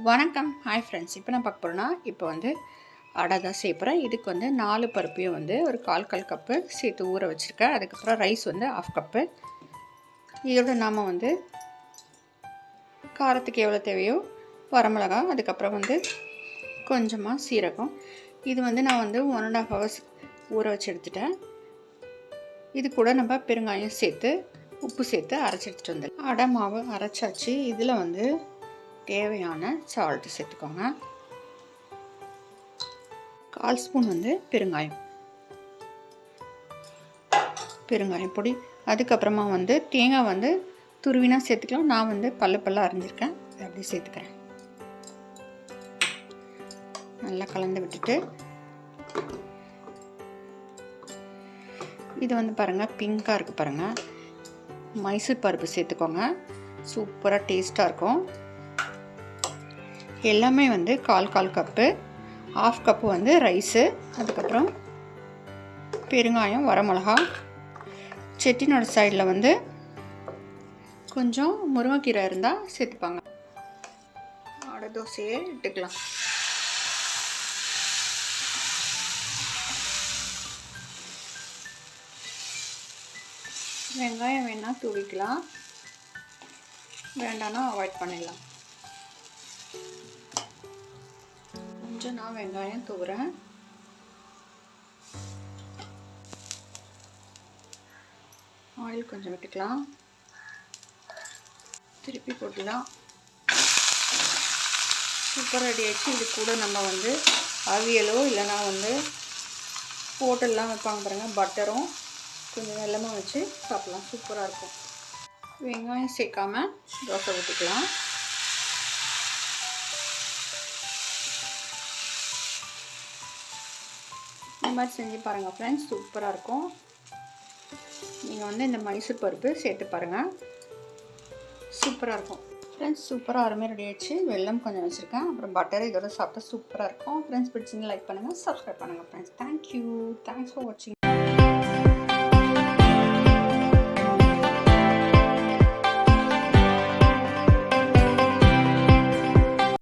வணக்கம். Hi friends இப்போ நான் பார்க்க போகிறேன்னா இப்போ வந்து அடை தான் சேர்ப்புறேன் இதுக்கு வந்து நாலு பருப்பையும் வந்து ஒரு கால் கால் கப்பு சேர்த்து ஊற வச்சுருக்கேன். அதுக்கப்புறம் ரைஸ் வந்து ஆஃப் கப்பு இதோட நாம் வந்து காரத்துக்கு எவ்வளோ தேவையோ வரமிளகா அதுக்கப்புறம் வந்து கொஞ்சமாக சீரகம். இது வந்து நான் வந்து ஒன் அண்ட் ஆஃப் ஹவர்ஸ் ஊற வச்சு எடுத்துட்டேன். இது கூட நம்ம பெருங்காயம் சேர்த்து உப்பு சேர்த்து அரைச்சி எடுத்துகிட்டு வந்தேன் அடை மாவு அரைச்சாச்சு. இதில் வந்து தேவையான சால்ட்டு சேர்த்துக்கோங்க. கால் ஸ்பூன் வந்து பெருங்காயம். பெருங்காயம் பொடி. அதுக்கப்புறமா வந்து தேங்காய் வந்து துருவினா சேர்த்துக்கலாம். நான் வந்து பல்லு பல்ல அரைஞ்சிருக்கேன். அப்படியே சேர்த்துக்கிறேன். நல்லா கலந்து விட்டுட்டு. இது வந்து பாருங்கள் பிங்காக இருக்குது பாருங்கள் மைசூர் பருப்பு சேர்த்துக்கோங்க. சூப்பராக டேஸ்ட்டாக இருக்கும். எல்லாமே வந்து கால் கால் கப்பு ஆஃப் கப்பு வந்து ரைஸு அதுக்கப்புறம் பெருங்காயம் வரமிளகா. செட்டினோட சைடில் வந்து கொஞ்சம் முருங்கைக்கீரை இருந்தால் சேர்த்துப்பாங்க. அடை தோசையே இட்டுக்கலாம் வெங்காயம் வேணால் தூவிக்கலாம். வேண்டாம்னா அவாய்ட் பண்ணிடலாம். கொஞ்சம் நான் வெங்காயம் தூவுறேன். ஆயில் கொஞ்சம் விட்டுக்கலாம். திருப்பி போட்டுக்கலாம் சூப்பர் ரெடி ஆயிடுச்சு. இது கூட நம்ம வந்து அவியலோ இல்லைனா வந்து ஹோட்டல்லாம் வைப்பாங்க பாருங்கள் பட்டரும் கொஞ்சம் வெள்ளமாக வச்சு சாப்பிட்லாம். சூப்பராக இருக்கும். வெங்காயம் சேர்க்காமல் தோசை ஊற்றிக்கலாம் மாதிரி செஞ்சு பாருங்கள் ஃப்ரெண்ட்ஸ் சூப்பராக இருக்கும். நீங்கள் வந்து இந்த மைசூர் பருப்பு சேர்த்து பாருங்கள் சூப்பராக இருக்கும். ஃப்ரெண்ட்ஸ் சூப்பராக அருமையாக ரெடி ஆயிடுச்சு. வெள்ளம் கொஞ்சம் வச்சுருக்கேன். அப்புறம் பட்டர் இதோட சாப்பிட்டா சூப்பராக இருக்கும். ஃப்ரெண்ட்ஸ் பிடிச்சிங்க லைக் பண்ணுங்கள் சப்ஸ்கிரைப் பண்ணுங்கள் ஃப்ரெண்ட்ஸ் தேங்க்யூ தேங்க்ஸ் ஃபார் வாட்சிங்